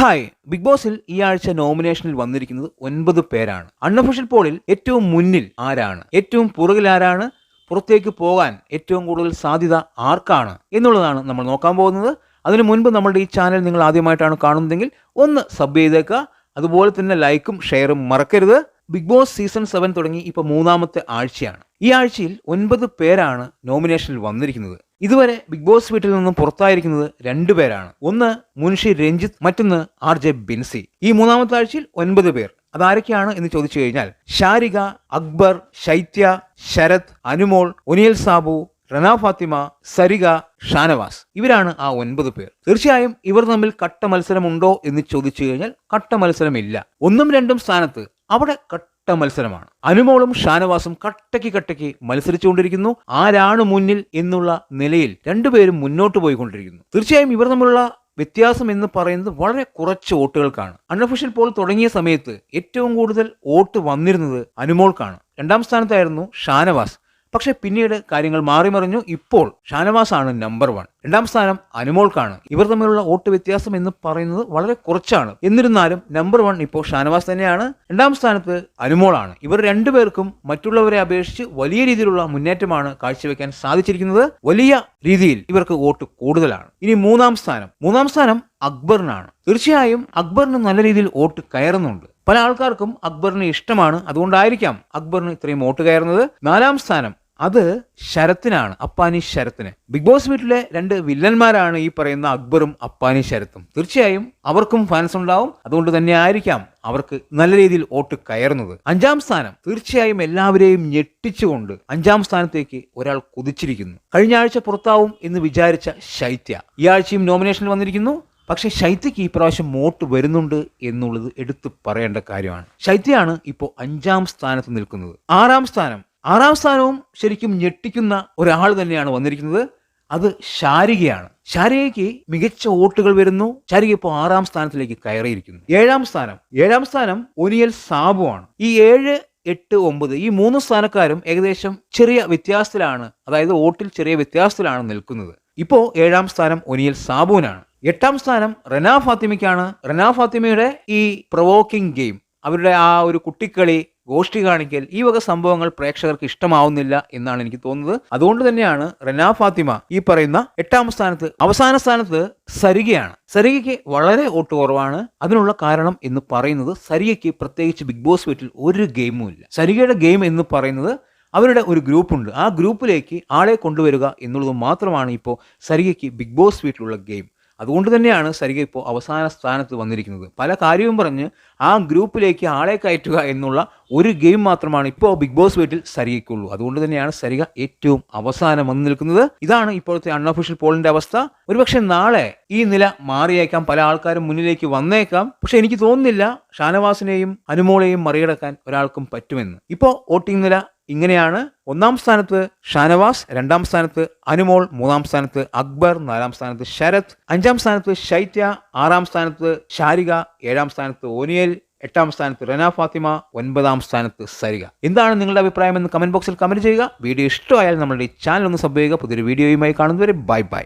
Hi. Big ബോസിൽ ഈ ആഴ്ച നോമിനേഷനിൽ വന്നിരിക്കുന്നത് ഒൻപത് പേരാണ്. അൺഒഫീഷ്യൽ പോളിൽ ഏറ്റവും മുന്നിൽ ആരാണ്? ഏറ്റവും പുറകിൽ ആരാണ്? പുറത്തേക്ക് പോകാൻ ഏറ്റവും കൂടുതൽ സാധ്യത ആർക്കാണ്? എന്നുള്ളതാണ് നമ്മൾ നോക്കാൻ പോകുന്നത്. അതിനു മുൻപ് നമ്മുടെ ഈ ചാനൽ നിങ്ങൾ ആദ്യമായിട്ടാണ് കാണുന്നതെങ്കിൽ ഒന്ന് സബ് ചെയ്തേക്കുക. അതുപോലെ തന്നെ ലൈക്കും ഷെയറും മറക്കരുത്. ബിഗ് ബോസ് സീസൺ സെവൻ തുടങ്ങി ഇപ്പോൾ മൂന്നാമത്തെ ആഴ്ചയാണ്. ഈ ആഴ്ചയിൽ ഒൻപത് പേരാണ് നോമിനേഷനിൽ വന്നിരിക്കുന്നത്. ഇതുവരെ ബിഗ് ബോസ് വീട്ടിൽ നിന്നും പുറത്തായിരിക്കുന്നത് രണ്ടുപേരാണ് ഒന്ന് മുൻഷി രഞ്ജിത്ത് മറ്റൊന്ന് ആർ ജെ ബിൻസി. ഈ മൂന്നാമത്തെ ആഴ്ചയിൽ ഒൻപത് പേർ. അതാരൊക്കെയാണ് എന്ന് ചോദിച്ചു കഴിഞ്ഞാൽ ഷാരിക അക്ബർ ശൈത്യ ശരത് അനുമോൾ ഒനിയൽ സാബു റന ഫാത്തിമ സരിക ഷാനവാസ്. ഇവരാണ് ആ ഒൻപത് പേർ. തീർച്ചയായും ഇവർ തമ്മിൽ കട്ട മത്സരമുണ്ടോ എന്ന് ചോദിച്ചു കഴിഞ്ഞാൽ കട്ട മത്സരമില്ല. ഒന്നും രണ്ടും സ്ഥാനത്ത്. അവിടെ കട്ട മത്സരമാണ്. അനുമോളും ഷാനവാസും കട്ടയ്ക്ക് കട്ടയ്ക്ക് മത്സരിച്ചുകൊണ്ടിരിക്കുന്നു. ആരാണ് മുന്നിൽ എന്നുള്ള നിലയിൽ രണ്ടുപേരും മുന്നോട്ട് പോയിക്കൊണ്ടിരിക്കുന്നു. തീർച്ചയായും ഇവർ തമ്മിലുള്ള വ്യത്യാസം എന്ന് പറയുന്നത് വളരെ കുറച്ച് വോട്ടുകൾക്കാണ്. അൺഒഫീഷ്യൽ പോൾ തുടങ്ങിയ സമയത്ത് ഏറ്റവും കൂടുതൽ വോട്ട് വന്നിരുന്നത് അനുമോൾക്കാണ്. രണ്ടാം സ്ഥാനത്തായിരുന്നു ഷാനവാസ്. പക്ഷെ പിന്നീട് കാര്യങ്ങൾ മാറിമറിഞ്ഞു ഇപ്പോൾ ഷാനവാസ് ആണ് നമ്പർ വൺ രണ്ടാം സ്ഥാനം അനുമോൾക്കാണ്. ഇവർ തമ്മിലുള്ള വോട്ട് വ്യത്യാസം എന്ന് പറയുന്നത് വളരെ കുറച്ചാണ്. എന്നിരുന്നാലും നമ്പർ വൺ ഇപ്പോൾ ഷാനവാസ് തന്നെയാണ്. രണ്ടാം സ്ഥാനത്ത് അനുമോളാണ്. ഇവർ രണ്ടുപേർക്കും മറ്റുള്ളവരെ അപേക്ഷിച്ച് വലിയ രീതിയിലുള്ള മുന്നേറ്റമാണ് കാഴ്ചവെക്കാൻ സാധിച്ചിരിക്കുന്നത്. വലിയ രീതിയിൽ ഇവർക്ക് വോട്ട് കൂടുതലാണ്. ഇനി മൂന്നാം സ്ഥാനം. മൂന്നാം സ്ഥാനം അക്ബറിനാണ്. തീർച്ചയായും അക്ബറിന് നല്ല രീതിയിൽ വോട്ട് കയറുന്നുണ്ട്. പല ആൾക്കാർക്കും അക്ബറിനെ ഇഷ്ടമാണ്. അതുകൊണ്ടായിരിക്കാം അക്ബറിന് ഇത്രയും വോട്ട് കയറുന്നത്. നാലാം സ്ഥാനം. അത് ശരത്തിനാണ് അപ്പാനി ശരത്തിന്. ബിഗ് ബോസ് വീട്ടിലെ രണ്ട് വില്ലന്മാരാണ് ഈ പറയുന്ന അക്ബറും അപ്പാനി ശരത്തും. തീർച്ചയായും അവർക്കും ഫാൻസ് ഉണ്ടാവും. അതുകൊണ്ട് തന്നെ ആയിരിക്കാം അവർക്ക് നല്ല രീതിയിൽ വോട്ട് കയറുന്നത്. അഞ്ചാം സ്ഥാനം തീർച്ചയായും എല്ലാവരെയും ഞെട്ടിച്ചുകൊണ്ട് അഞ്ചാം സ്ഥാനത്തേക്ക് ഒരാൾ കുതിച്ചിരിക്കുന്നു. കഴിഞ്ഞ ആഴ്ച പുറത്താവും എന്ന് വിചാരിച്ച ശൈത്യ ഈ ആഴ്ചയും നോമിനേഷനിൽ വന്നിരിക്കുന്നു. പക്ഷേ ശൈത്യക്ക് ഈ പ്രാവശ്യം വോട്ട് വരുന്നുണ്ട് എന്നുള്ളത് എടുത്തു പറയേണ്ട കാര്യമാണ്. ശൈത്യയാണ് ഇപ്പോൾ അഞ്ചാം സ്ഥാനത്ത് നിൽക്കുന്നത്. ആറാം സ്ഥാനം ആറാം സ്ഥാനവും ശരിക്കും ഞെട്ടിക്കുന്ന ഒരാൾ തന്നെയാണ് വന്നിരിക്കുന്നത്. അത് ശാരികയാണ്. ശാരികയ്ക്ക് മികച്ച വോട്ടുകൾ വരുന്നു. ശാരിക ഇപ്പോൾ ആറാം സ്ഥാനത്തിലേക്ക് കയറിയിരിക്കുന്നു. ഏഴാം സ്ഥാനം. ഏഴാം സ്ഥാനം ഒനിയൽ സാബുവാണ്. ഈ ഏഴ് എട്ട് ഒമ്പത് ഈ മൂന്ന് സ്ഥാനക്കാരും ഏകദേശം ചെറിയ വ്യത്യാസത്തിലാണ് അതായത് വോട്ടിൽ ചെറിയ വ്യത്യാസത്തിലാണ് നിൽക്കുന്നത്. ഇപ്പോൾ ഏഴാം സ്ഥാനം ഒനിയൽ സാബുവിനാണ്. എട്ടാം സ്ഥാനം റന ഫാത്തിമയ്ക്കാണ്. റന ഫാത്തിമയുടെ ഈ പ്രൊവോക്കിംഗ് ഗെയിം അവരുടെ ആ ഒരു കുട്ടിക്കളി ഗോഷ്ടി കാണിക്കൽ ഈ വക സംഭവങ്ങൾ പ്രേക്ഷകർക്ക് ഇഷ്ടമാവുന്നില്ല എന്നാണ് എനിക്ക് തോന്നുന്നത്. അതുകൊണ്ട് തന്നെയാണ് റന ഫാത്തിമ ഈ പറയുന്ന എട്ടാം സ്ഥാനത്ത് അവസാന സ്ഥാനത്ത് സരികയാണ് സരികയ്ക്ക് വളരെ വോട്ട് കുറവാണ്. അതിനുള്ള കാരണം എന്ന് പറയുന്നത് സരികയ്ക്ക് പ്രത്യേകിച്ച് ബിഗ് ബോസ് വീട്ടിൽ ഒരു ഗെയിമും ഇല്ല. സരികയുടെ ഗെയിം എന്ന് പറയുന്നത് അവരുടെ ഒരു ഗ്രൂപ്പുണ്ട് ആ ഗ്രൂപ്പിലേക്ക് ആളെ കൊണ്ടുവരിക എന്നുള്ളത് മാത്രമാണ് ഇപ്പോൾ സരികയ്ക്ക് ബിഗ് ബോസ് വീട്ടിലുള്ള ഗെയിം. അതുകൊണ്ട് തന്നെയാണ് സരിക ഇപ്പോൾ അവസാന സ്ഥാനത്ത് വന്നിരിക്കുന്നത്. പല കാര്യവും പറഞ്ഞ് ആ ഗ്രൂപ്പിലേക്ക് ആളെ കയറ്റുക എന്നുള്ള ഒരു ഗെയിം മാത്രമാണ് ഇപ്പോൾ ബിഗ് ബോസ് വീട്ടിൽ സരികയ്ക്കുള്ളൂ അതുകൊണ്ട് തന്നെയാണ് സരിക ഏറ്റവും അവസാനം വന്നു നിൽക്കുന്നത്. ഇതാണ് ഇപ്പോഴത്തെ അൺഒഫീഷ്യൽ പോളിന്റെ അവസ്ഥ. ഒരുപക്ഷെ നാളെ ഈ നില മാറിയേക്കാം. പല ആൾക്കാരും മുന്നിലേക്ക് വന്നേക്കാം. പക്ഷെ എനിക്ക് തോന്നുന്നില്ല ഷാനവാസിനെയും അനുമോളെയും മറികടക്കാൻ ഒരാൾക്കും പറ്റുമെന്ന്. ഇപ്പോൾ വോട്ടിംഗ് നില ഇങ്ങനെയാണ് ഒന്നാം സ്ഥാനത്ത് ഷാനവാസ് രണ്ടാം സ്ഥാനത്ത് അനുമോൾ മൂന്നാം സ്ഥാനത്ത് അക്ബർ നാലാം സ്ഥാനത്ത് ശരത് അഞ്ചാം സ്ഥാനത്ത് ശൈത്യ ആറാം സ്ഥാനത്ത് ഷാരിക ഏഴാം സ്ഥാനത്ത് ഓനിയൽ എട്ടാം സ്ഥാനത്ത് റന ഫാത്തിമ ഒൻപതാം സ്ഥാനത്ത് സരിക എന്താണ് നിങ്ങളുടെ അഭിപ്രായം എന്ന് കമന്റ് ബോക്സിൽ കമന്റ് ചെയ്യുക. വീഡിയോ ഇഷ്ടമായാൽ നമ്മുടെ ചാനൽ ഒന്ന് സബ് ചെയ്യുക. പുതിയൊരു വീഡിയോയുമായി കാണുന്നവരെ ബൈ ബൈ.